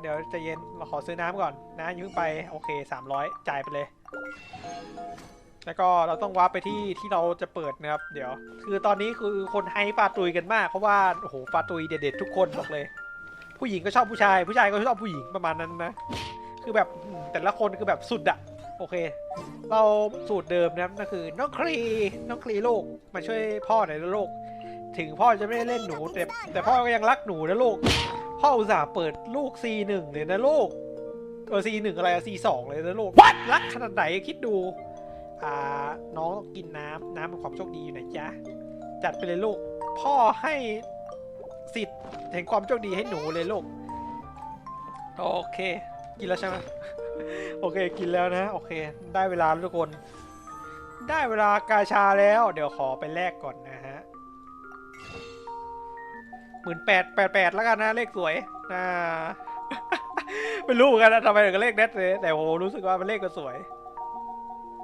เดี๋ยวจะเย็นเราขอซื้อน้ำก่อนนะยืมไปโอเค 300 จ่ายไปเลย แล้วก็เราต้องวาร์ปไปที่ที่เราจะเปิดนะครับ เดี๋ยว คือตอนนี้คือคนไฮปาตุยกันมากเพราะว่าโอ้โหปาตุยเด็ดๆทุกคนบอกเลย ผู้หญิงก็ชอบผู้ชาย ผู้ชายก็ชอบผู้หญิงประมาณนั้นนะ คือแบบแต่ละคนคือแบบสุดอะโอเค เราสูตรเดิมนะครับนั่นคือน้องครีน้องครีลูกมาช่วยพ่อหน่อยนะลูกถึงพ่อจะไม่ได้เล่นหนูแต่แต่พ่อก็ยังรักหนูนะลูก พ่ออุตส่าห์เปิดลูก C1 เลยนะลูกเออ C1 อะไรอะ C2 เลยนะลูกรักขนาดไหนคิดดู อ่าน้องต้องกินน้ำน้ำเป็นความโชคดีอยู่ไหนจ๊ะ จัดไปเลยลูก พ่อให้สิทธิ์แห่งความโชคดีให้หนูเลยลูก โอเค กินแล้วใช่ไหมโอเค กินแล้วนะ โอเค ได้เวลาแล้วทุกคน ได้เวลากาชาแล้ว เดี๋ยวขอไปแลกก่อนนะฮะห มื่นแปดแปดแปดแล้วกันนะเลขสวยอ่าไม่รู้เหมือนกันนะทำไมถึงเลขเน็ตเลยแต่ผมรู้สึกว่าเป็นเลขก็สวย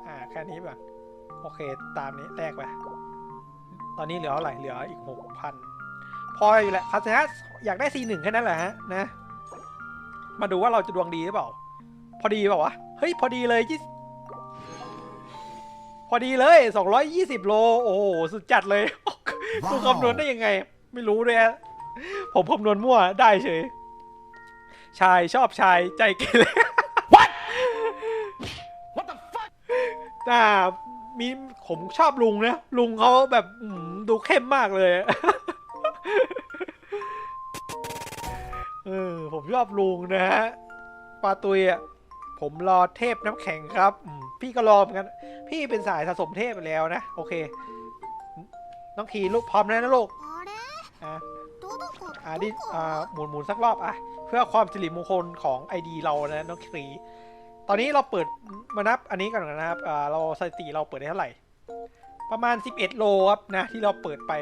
อ่าแค่นี้ป่ะโอเคตามนี้แลกไปตอนนี้เหลือเท่าไหร่เหลืออีกหกพันพออยู่แหละคาสนะอยากได้ C1 แค่นั้นแหละฮะนะ มาดูว่าเราจะดวงดีหรือเปล่า พอดีเปล่าวะเฮ้ยพอดีเลยยี่พอดีเลย220โล โอ้โหสุดจัดเลยกูคำนวณได้ยังไง ไม่รู้เลยฮะ ผมคำนวณมั่วได้เฉย ชายชอบชายใจเกลี What What the fuck แต่มีผมชอบลุงนะ ลุงเขาแบบดูเข้มมากเลยเออผมชอบลุงนะฮะปาตุยอะผมรอเทพน้ำแข็งครับ พี่ก็รอเหมือนกัน พี่เป็นสายสะสมเทพไปแล้วนะ โอเค น้องขีลูกพร้อมแล้วนะลูกอะ อ่าどดิこอ่าหมุนหมุนสักรอบอะ เพื่อความสิริมงคลของ ID เรานะน้องครีตอนนี้เราเปิดมานับอันนี้กันก่อนนะครับอ่าเราสถิติเราเปิดได้เท่าไหร่ ประมาณ 11 โลครับนะที่เราเปิดไป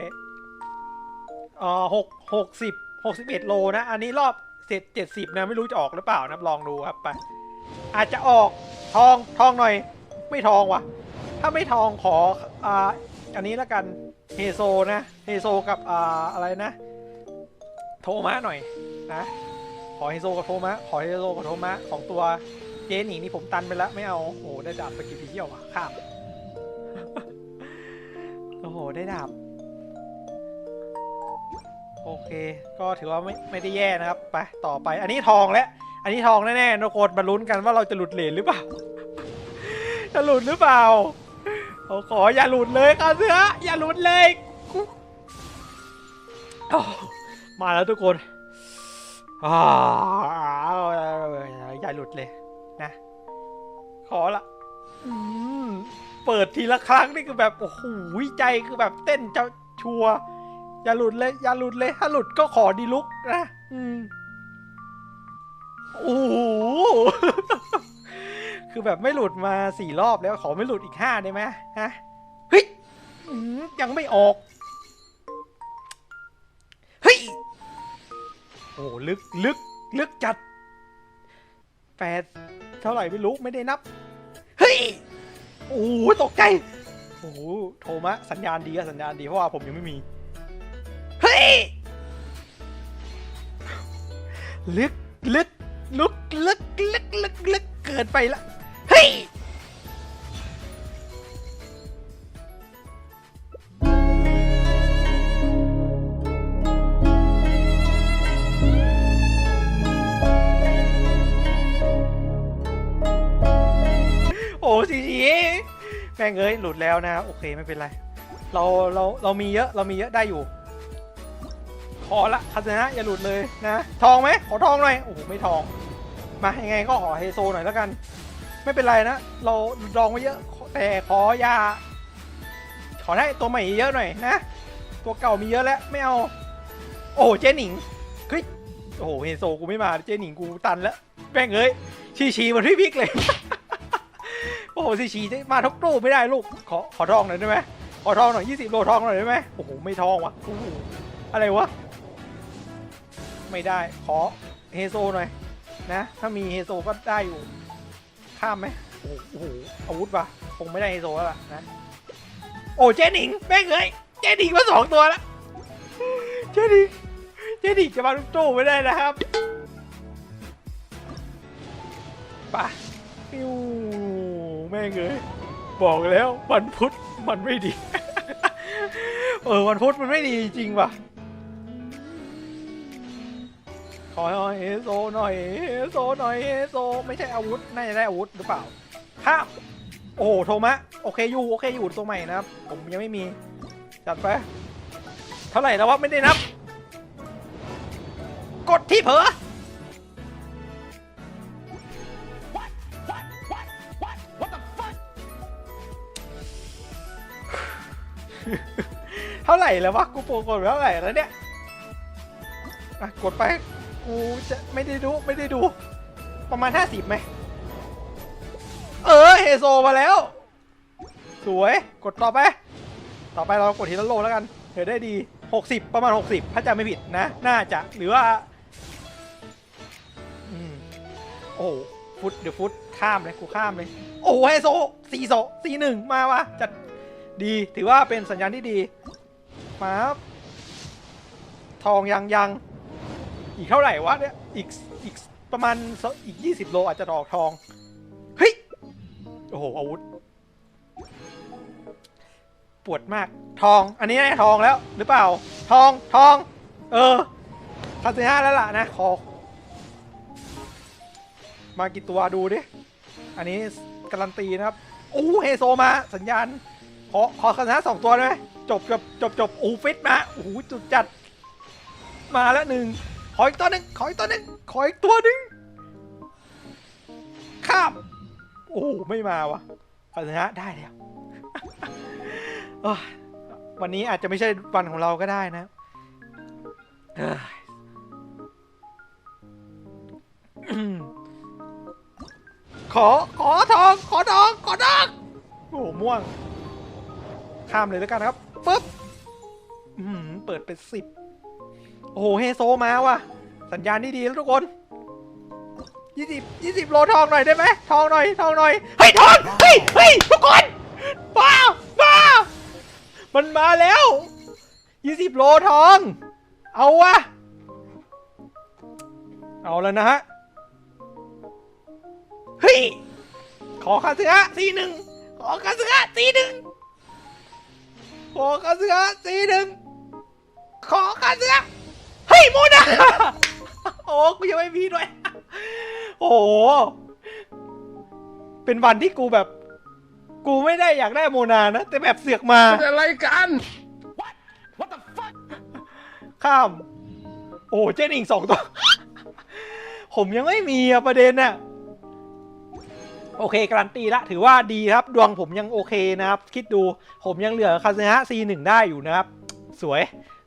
อ่าหกหกสิบหกสิบเอ็ดโลนะ อันนี้รอบเสร็จเจ็ดสิบนะไม่รู้จะออกหรือเปล่านะลองดูครับไปอาจจะออกทองทองหน่อย ไม่ทองว่ะ ถ้าไม่ทองขออ่าอันนี้แล้วกันเฮโซนะเฮโซกับอ่าอะไรนะ โทมะหน่อยนะขอเฮโซกับโทมะขอเฮโซกับโทมะสองตัวเจหนีนี่ผมตันไปแล้วไม่เอาโอ้โหได้ดาบสกิลเที่ยวอะข้ามโอ้โหได้ดาบโอเค ก็ถือว่าไม่ไม่ได้แย่นะครับไปต่อไป อันนี้ทองแล้วอันนี้ทองแน่ๆทุกคนมาลุ้นกันว่าเราจะหลุดเหรียญหรือเปล่าจะหลุดหรือเปล่าขาขออย่าหลุดเลยครับเสืออย่าหลุดเลยกูอ้ มาแล้วทุกคนอ่าอย่าหลุดเลยนะ ขอละเปิดทีละครั้งนี่คือแบบโอ้โหใจคือแบบเต้นจะชัวอย่าหลุดเลย อย่าหลุดเลย ถ้าหลุดก็ขอดีลุกนะอืมโอ้โหคือแบบไม่หลุดมาสี่รอบแล้วขอไม่หลุดอีกห้าได้ไหมฮะเฮ้ยยังไม่ออก โอ้ลึกลึกลึกจัดแปดเท่าไหร่ไม่รู้ไม่ได้นับ เฮ้ย โอ้โหตกใจ โอ้โหโทมะ สัญญาณดีอะสัญญาณดี เพราะว่าผมยังไม่มี เฮ้ย ลึกลึกลึกลึกลึกลึกลึกเกินไปละ ม่งเอ้ยหลุดแล้วนะโอเคไม่เป็นไร เราเราเรามีเยอะเรามีเยอะได้อยู่ ขอละคาสนะอย่าหลุดเลยนะ ทองไหมขอทองหน่อยโอ้โหไม่ทอง มายังไงก็ขอไฮโซหน่อยแล้วกัน ไม่เป็นไรนะ เราลองไว้เยอะ แต่ขอยา ขอได้ตัวใหม่เยอะหน่อยนะ ตัวเก่ามีเยอะแล้วไม่เอา โอ้โหเจหนิงเฮ้ยโอ้โหเฮโซกูไม่มาเจหนิงกูตันแล้วแม่งเอ้ยชีชีเหมันพี่พิกเลย อ้โหชีชีมาทุกตู้ไม่ได้ลูก ขอขอทองหน่อยได้ไหมขอทองหน่อยยี่สิบโลทองหน่อยได้ไหมโอ้โหไม่ทองวะโอ้โหอะไรวะ ไม่ได้ขอเฮโซหน่อยนะ ถ้ามีเฮโซก็ได้อยู่ ข้ามไหมโอ้โหอาวุธปะคงไม่ได้เฮโซแล้วล่ะนะโอ้เจนิงแม่งเอ้ยเจนิงมาสองตัวแล้วเจนิงเจนิงจะมาทุกตู้ไม่ได้นะครับปะปิ้ว แม่งเลยบอกแล้ววันพุธมันไม่ดี เออวันพุธมันไม่ดีจริงว่ะ ขอหน่อยเฮโซหน่อยเฮโซหน่อยเฮโซไม่ใช่อาวุธน่าจะได้อาวุธหรือเปล่าข้าโอ้โหโทมะโอเคอยู่โอเคอยู่ตัวใหม่นะครับ ผมยังไม่มีจัดไปเท่าไหร่แล้ววะไม่ได้นับ กดที่เผลอ เท่าไหร่แล้ววะกูโปรกดเท่าไหร่แล้วเนี่ยอะกดไปกูจะไม่ได้ดูไม่ได้ดู ประมาณ 50ไหมเออเฮโซมาแล้ว สวยกดต่อไป ต่อไปเรากดทีละโลแล้วกันเดี๋ยวได้ดี 60 ประมาณ 60 ถ้าจำไม่ผิดนะ น่าจะหรือว่าอโอ้โหฟุตเดี๋ยวฟุตข้ามเลยกูข้ามเลย โอ้เฮโซสี่โซสี่หนึ่งมาวะจัด ดีถือว่าเป็นสัญญาณที่ดีมาครับทองยังยังอีกเท่าไหร่วะเนี่ยอีกอีกประมาณอีก 20 โลอาจจะดอกทอง เฮ้ย โอ้โห อาวุธ ปวดมากทอง อันนี้ได้ทองแล้ว หรือเปล่า ทองทอง เออพันสี่ห้าแล้วล่ะนะขอมากี่ตัวดูดิ อันนี้การันตีนะครับโอ้เฮโซมาสัญญาณ ขอขอคณะสองตัวได้ไหมจบจบจบจบอ้ฟิตมาโอ้โหจุดจัด มาแล้วหนึ่งขออีกตัวหนึ่งขออีกตัวหนึ่งขออีกตัวหนึ่งข้ามโอ้โหไม่มาวะพันธะได้แล้ววันนี้อาจจะไม่ใช่วันของเราก็ได้นะขอ ขอทอง ขอทอง ขอทอง โอ้โหม่วง ข้ามเลยแล้วกันครับปุ๊บเปิดเป็นสิบโอ้โหเฮโซมาว่ะ สัญญาณที่ดีแล้วทุกคนยี่สิบยี่สิบโลทองหน่อยได้ไหมทองหน่อยทองหน่อยเฮ้ยทองเฮ้ยเฮ้ยทุกคนบ้าบ้ามันมาแล้วยี่สิบโลทอง เอาวะเอาแล้วนะฮะเฮ้ยขอคาเสือสีหนึ่งขอคาเสือสีหนึ่ง ขอคาเสือสีหนึ่งขอคาเสือเฮ้ยโมนาโอ้กูยังไม่มีด้วย โอ้โห เป็นวันที่กูแบบ กูไม่ได้อยากได้โมนานะ แต่แบบเสือกมาเป็นอะไรกันข้าม โอ้เจนอิงสองตัว ผมยังไม่มีอะประเด็นน่ะ โอเค การันตีละถือว่าดีครับ ดวงผมยังโอเคนะครับ คิดดูผมยังเหลือคาเซฮะ C1 ได้อยู่นะครับ สวย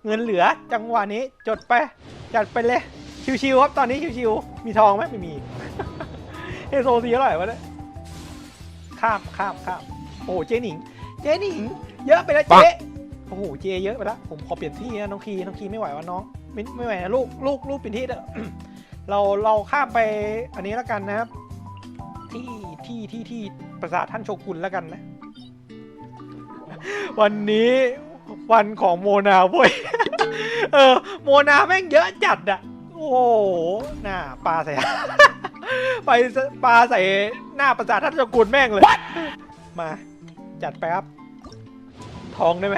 เงินเหลือจังหวะนี้จดไป จัดไปเลย ชิวๆครับ ตอนนี้ชิวๆมีทองไหมไม่มีเฮโซซีเท่าไหร่วะเนี่ยข้ามข้ามข้ามโอ้เจหนิง เจหนิง เยอะไปแล้วปัเจ๊งโอ้โหเจเยอะไปแล้วผมขอเปลี่ยนที่นะน้องคีน้องคีไม่ไหววะน้องไม่ไม่ไหวนะลูกลูกลูกเปลี่ยนที่เถอะเราเราข้ามไปอันนี้แล้วกันนะครับ ที่ที่ที่ที่ปราสาทท่านโชกุนแล้วกันนะ วันนี้วันของโมนาเว้ย เออ โมนาแม่งเยอะจัดอะโอ้โหหน้าปลาใส่ ไปปลาใส่หน้าปราสาทท่านโชกุนแม่งเลย มา จัดไปครับ ทองได้ไหม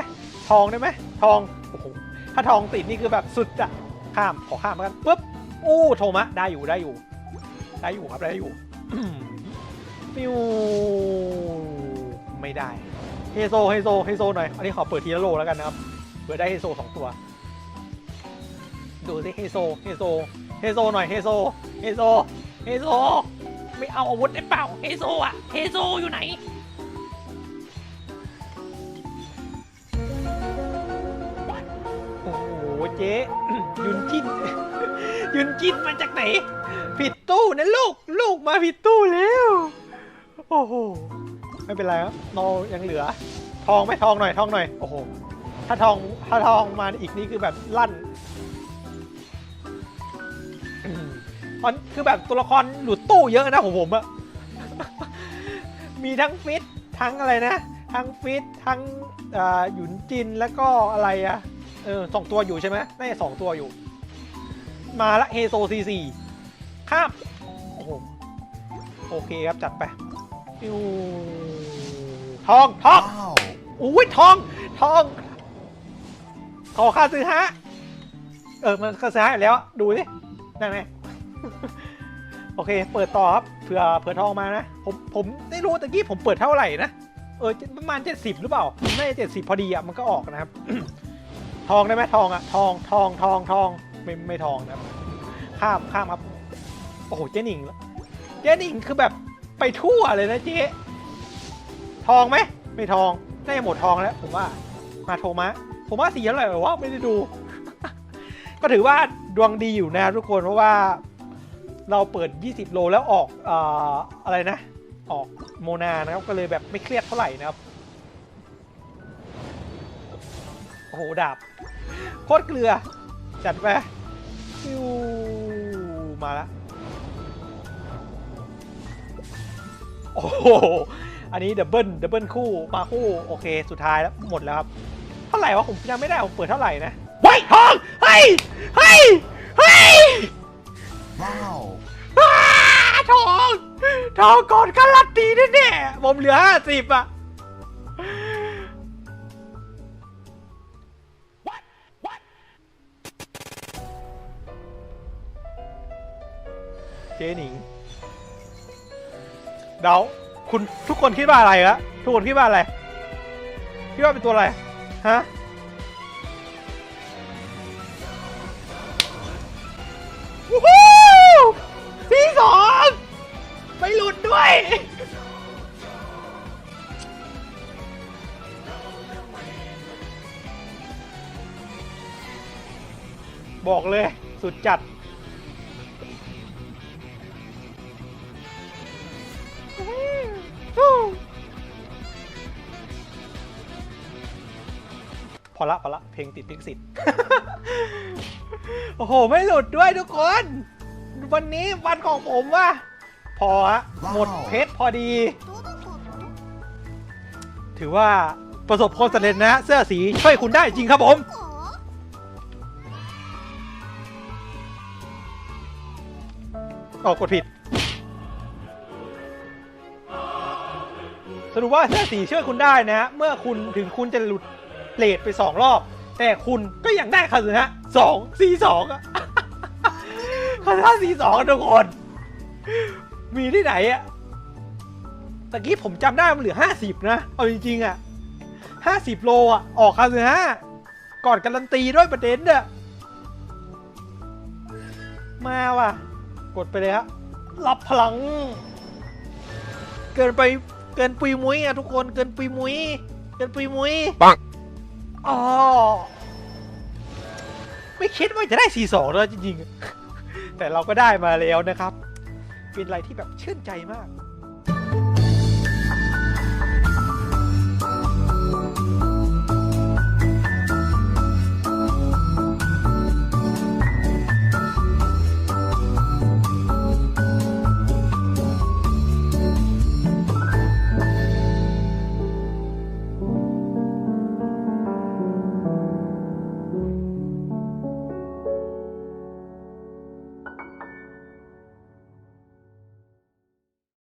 ทองได้ไหมทองโอ้โหถ้าทองติดนี่คือแบบสุดอะข้ามขอข้ามแล้วกันปุ๊บอู้โทมะได้อยู่ได้อยู่ ได้อยู่ครับได้อยู่ ฟิวไม่ได้เฮโซเฮโซเฮโซหน่อย อันนี้ขอเปิดทีละโลแล้วกันนะครับเผื่อได้เฮโซสองตัว ดูสิเฮโซเฮโซเฮโซหน่อยเฮโซเฮโซเฮโซไม่เอาอาวุธได้เปล่าเฮโซอะเฮโซอยู่ไหนโอ้โหเจ๊ยุนจินยุนจินมาจากไหน ผิดตู้นะลูก ลูกมาผิดตู้แล้ว โอ้โห ไม่เป็นไรครับเรายังเหลือ ทองไหมทองหน่อยทองหน่อย โอ้โห ถ้าทองถ้าทองมาอีกนี่คือแบบลั่นมมันคือแบบตัวละครหลุดตู้เยอะนะของผมอะ มีทั้งฟิตทั้งอะไรนะ ทั้งฟิตทั้งอ่าหยุนจินแล้วก็อะไรอะเออสองตัวอยู่ใช่ไหมน่าจะสองตัวอยู่ มาละเฮโซซีซีข้ามโอ้โหโอเคครับจัดไป ปิ้วทองทอง Wow. อุ้ยทอง ทอง ขอค่าซื้อฮะ เออ มันค่าซื้อฮะอยู่แล้ว ดูสิได้ไหมโอเค เปิดต่อครับ เผื่อ เผื่อทองมานะ ผม ผมไม่รู้ตะกี้ผมเปิดเท่าไหร่นะ เออ ประมาณ 70 หรือเปล่า น่าจะ70 พอดีอะ มันก็ออกนะครับ ทองได้ไหมทองอะ ทอง ทอง ทอง ทอง ไม่ ไม่ทองนะครับ ข้าม ข้ามครับ โอ้โห เจ๊หนิง เจ๊หนิงคือแบบ ไปทั่วเลยนะเจ๊ทองไหมไม่ทองน่าจะหมดทองแล้ว ผมว่ามาโทมะผมว่าสีอะไรวะไม่ได้ดู ก็ถือว่าดวงดีอยู่นะทุกคนเพราะว่าเราเปิด 20 โลแล้วออกออะไรนะ ออกโมนานะครับ ก็เลยแบบไม่เครียดเท่าไหร่นะครับ โอ้โห ดาบ โคตรเกลือ จัดไปมาละ โอ้โห อันนี้ดับเบิลดับเบิลคู่มาคู่โอเค สุดท้ายแล้วหมดแล้วครับ เท่าไหร่วะผมยังไม่ได้ผมเปิดเท่าไหร่นะไว้ยทองเฮ้ยเฮ้ยเฮ้ย Wow. อ้าทองทองก่อนการันตีแน่ๆผมเหลือห้าสิบอะเจ๊หนิง เดาคุณทุกคนคิดว่าอะไรครับทุกคนคิดว่าอะไร คิดว่าเป็นตัวอะไร ฮะ วู้ฮู้ที่สองไม่หลุดด้วย บอกเลย สุดจัด พอละพอละเพลงติดลิขสิทธิ์โอ้โห ไม่หลุดด้วยทุกคน วันนี้วันของผมว่ะพอฮะหมดเพชรพอดี ถือว่าประสบความสำเร็จนะ เสื้อสีช่วยคุณได้จริงครับผมออกกดผิด สรุปว่าเสื้อสีช่วยคุณได้นะฮะเมื่อคุณถึงคุณจะหลุด เลทไปสองรอบ แต่คุณก็ยังได้คาสึนะสองสี่สองอะคาสึนะสี่สองทุกคน มีที่ไหนอะตะกี้ผมจำได้มันเหลือห้าสิบนะ เอาจริงๆอะห้าสิบโลอะออกคาสึนะก่อนการันตีด้วยประเด็นเนี่ยมาว่ะ กดไปเลยฮะรับพลัง เกินไปเกินปุยมุ้ยอะทุกคนเกินปุยมุ้ยเกินปุยมุ้ยปัง อ๋อ ไม่คิดว่าจะได้ 4-2 เลยจริงๆ แต่เราก็ได้มาแล้วนะครับ เป็นอะไรที่แบบชื่นใจมาก